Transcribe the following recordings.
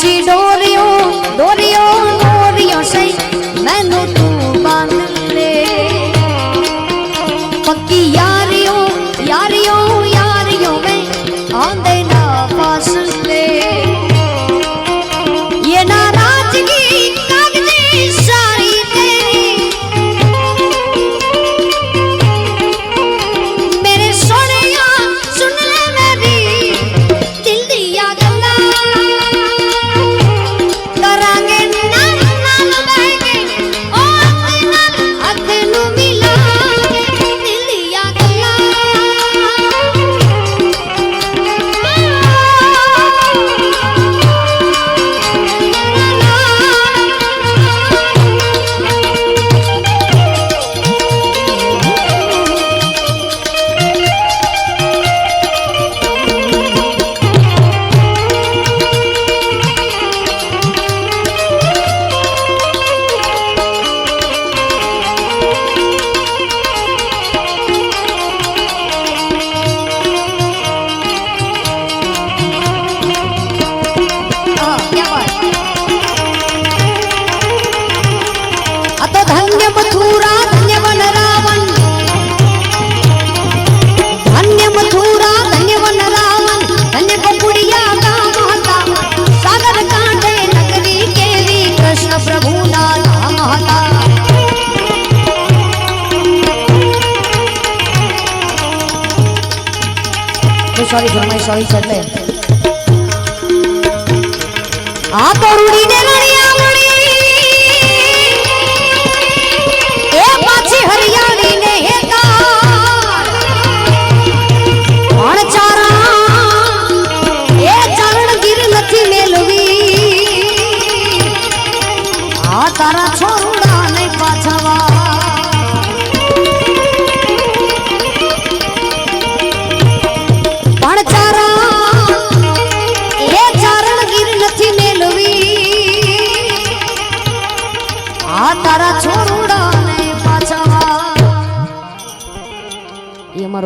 চির 他一天卖上一千杯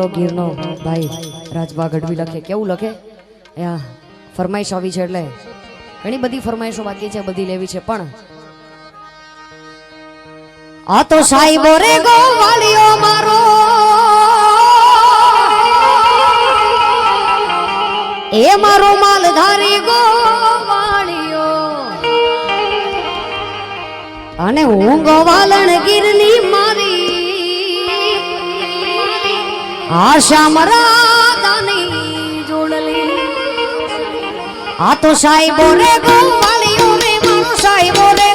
અમારો ગીરનો ભાઈ રાજભા ગઢવી લખે. કેવું લખે? અહીંયા ફરમાઈશ આવી છે એટલે ઘણી બધી ફરમાઈશો બાકી છે, બધી લેવી છે, પણ આ તો સાહેબ રે ગોવાળિયો મારો. એ મારો માલધારી ગોવાળિયો અને હું ગોવાલણ ગીરની આશામરાદાની જોડલી. આ તો સાહેબો રે ગોવાળીઓ રે મારો સાહેબો રે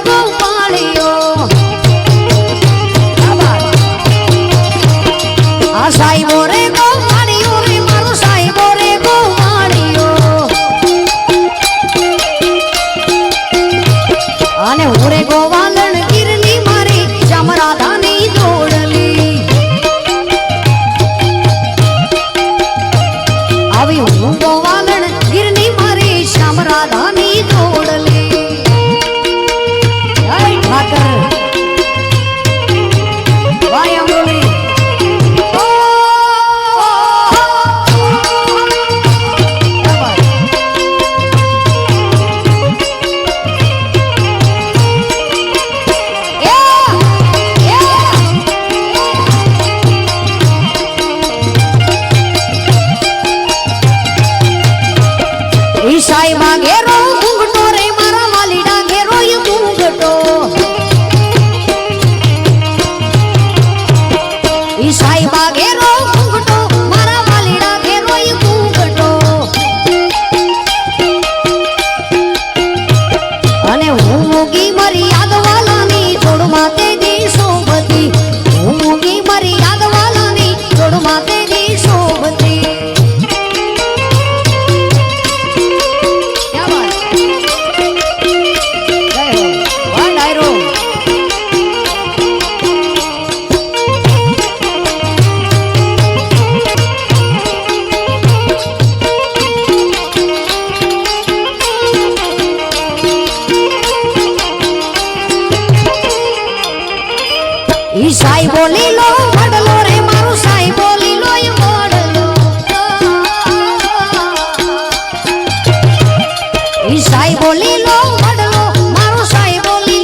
બોલી લો વડલો સાહેબ બોલી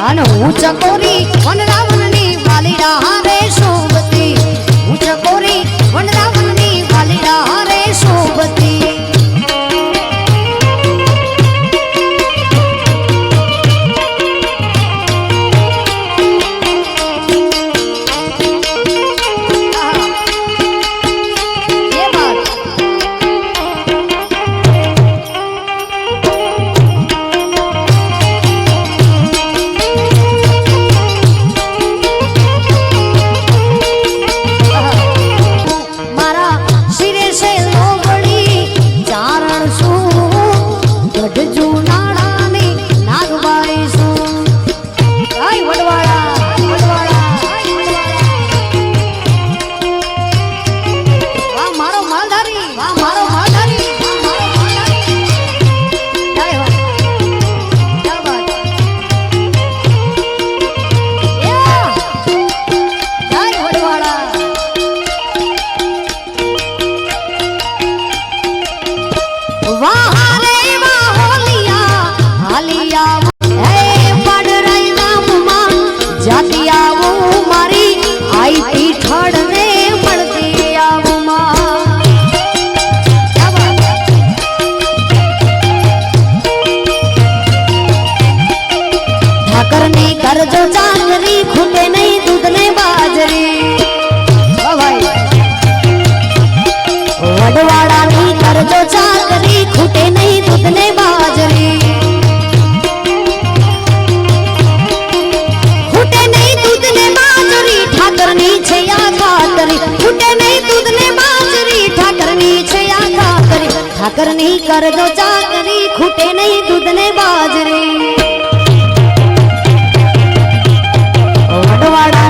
અને હું ચકોરી સાકર નહીં કરજો ચાકરી ખૂટે નહીં દૂધ ને બાજરી વડવાડા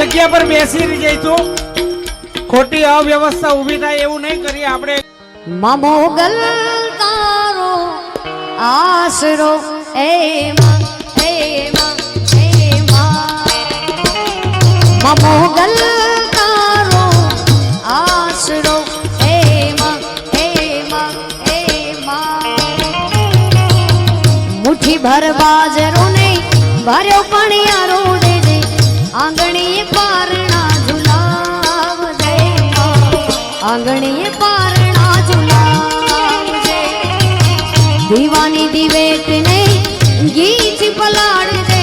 જગ્યા પર બેસી જઈશું ખોટી અવ્યવસ્થા ઊભી થાય એવું નહીં કરીએ આપણે. મમોગલ તારો આશરો, એ માં ભર બાજરો નહીં ભર્યો પણ આંગણીએ પારણા જુના દીવાની દિવેટ ને ગીચ પલાળજે.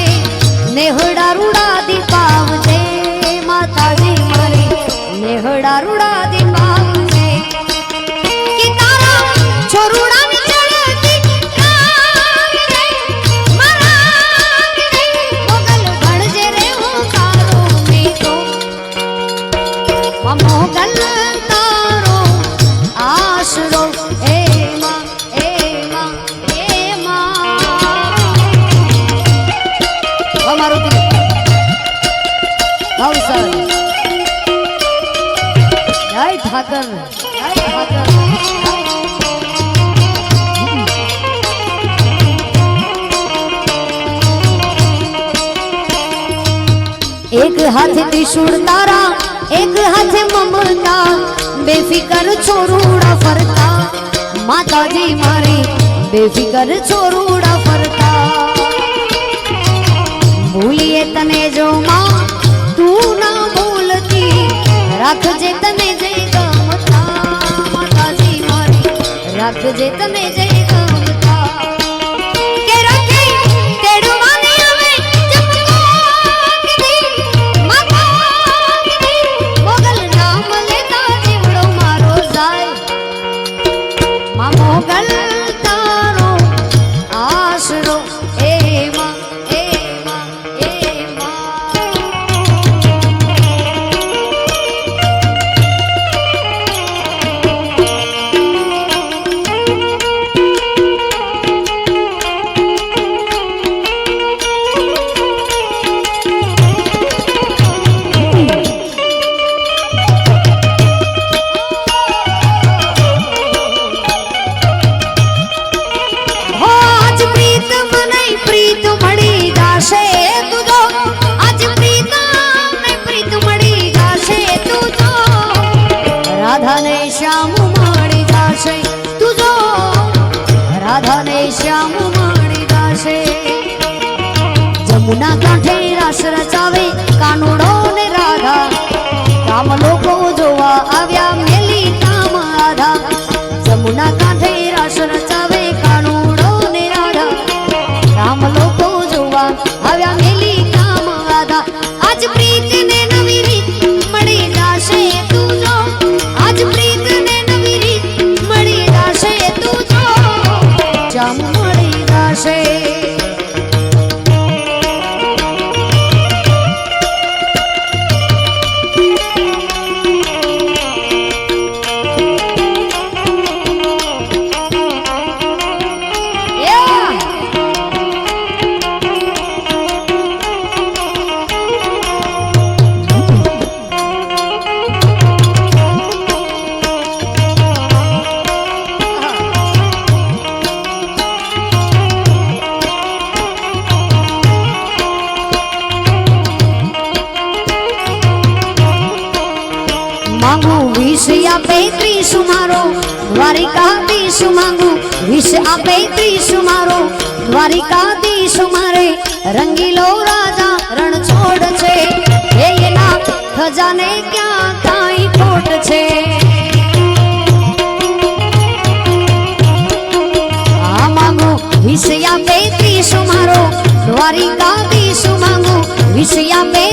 નેહડા રૂડા દીપાવજે માતાજી મારી નેહડા રૂડા દીપાવજે बहादुर एक हाथ त्रिशूल तारा, एक हाथ ममता, बेफिकर छोरूड़ा फरता। माता जी मारी, बेफिकर छोरूड़ा फरता। भूलिए तने जो माँ, तू ना भूलती, रख आप जे तमे जे Muna Grande માંગુ વિષ આપે ત્રીસ મારો. દ્વારિકા દીશ માંગુ. વિષ આપે ત્રીસ મારો. દ્વારિકા દીશ મારે. રંગીલો રાજા રણ છોડ છે એના ખજાને ક્યાં કાંઈ ખોટ છે? આ માંગુ. વિષ આપે ત્રીસ મારો. દ્વારિકા દીશ માંગુ. વિષ આપે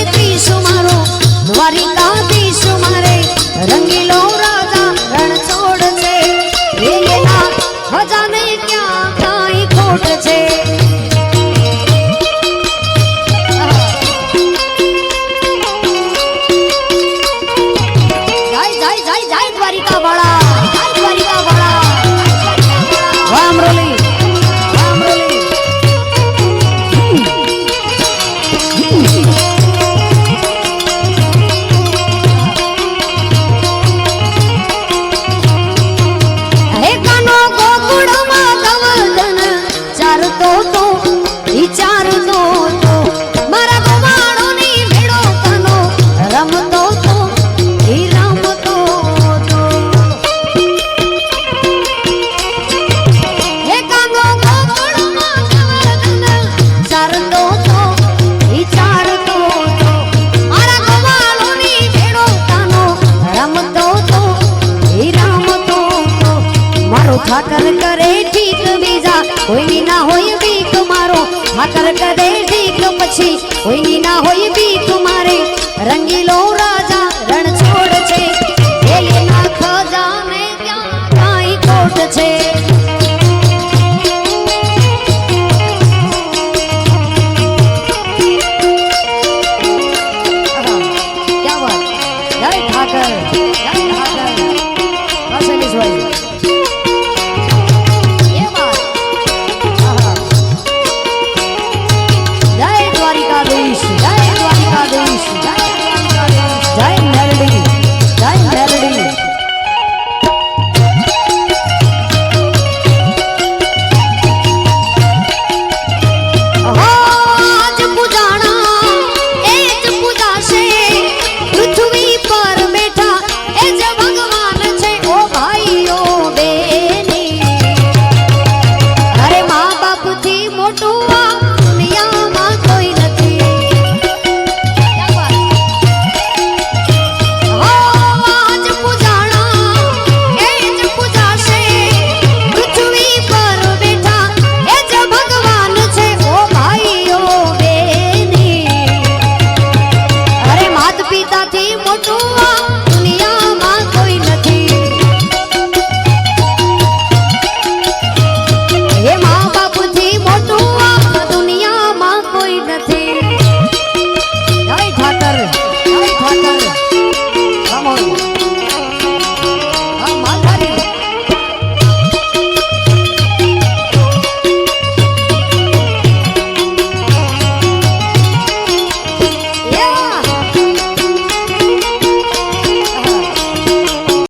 ઠાકર કરે ઠીક બીજા, કોઈની ના હોય બીક મારો. ઠાકર કરે ઠીક પછી, કોઈની ના હોય બીક મારે. રંગીલો રા